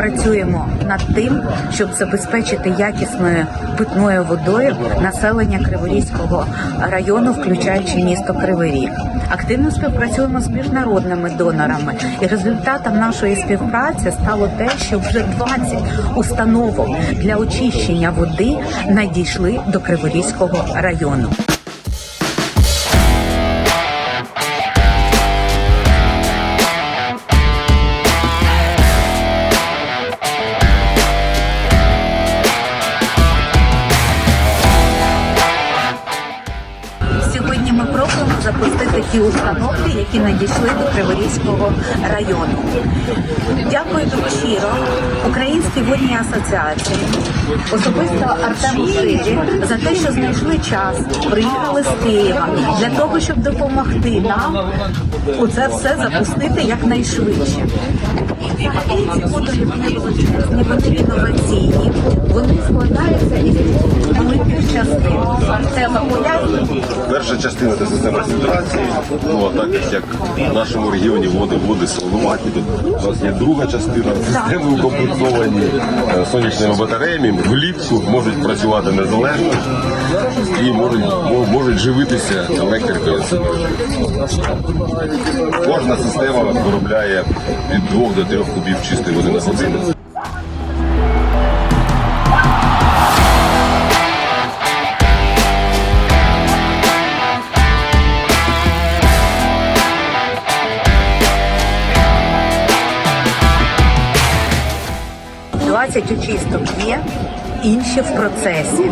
працюємо над тим, щоб забезпечити якісною питною водою населення Криворізького району, включаючи місто Кривий Ріг. Активно співпрацюємо з міжнародними донорами, і результатом нашої співпраці стало те, що вже 20 установок для очищення води надійшли до Криворізького району. Ми пробуємо запустити ті установки, які надійшли до Криворізького району. Дякую дуже щиро Українській водній асоціації, особисто Артему Сирі за те, що знайшли час, приїхали з Києва для того, щоб допомогти нам у це все запустити якнайшвидше. Ці модулі вони вони інноваційні, вони складаються із великих частин. Пояснює. Перша частина це система фільтрації. Ну а так як в нашому регіоні води води солонуваті, то у нас є друга частина системи укомплектовані е, сонячними батареями. Влітку можуть працювати незалежно і можуть, можуть живитися електрикою. Кожна система виробляє від 2 до 3 кубів чистої води на годину. – 20 очисток є, інші в процесі.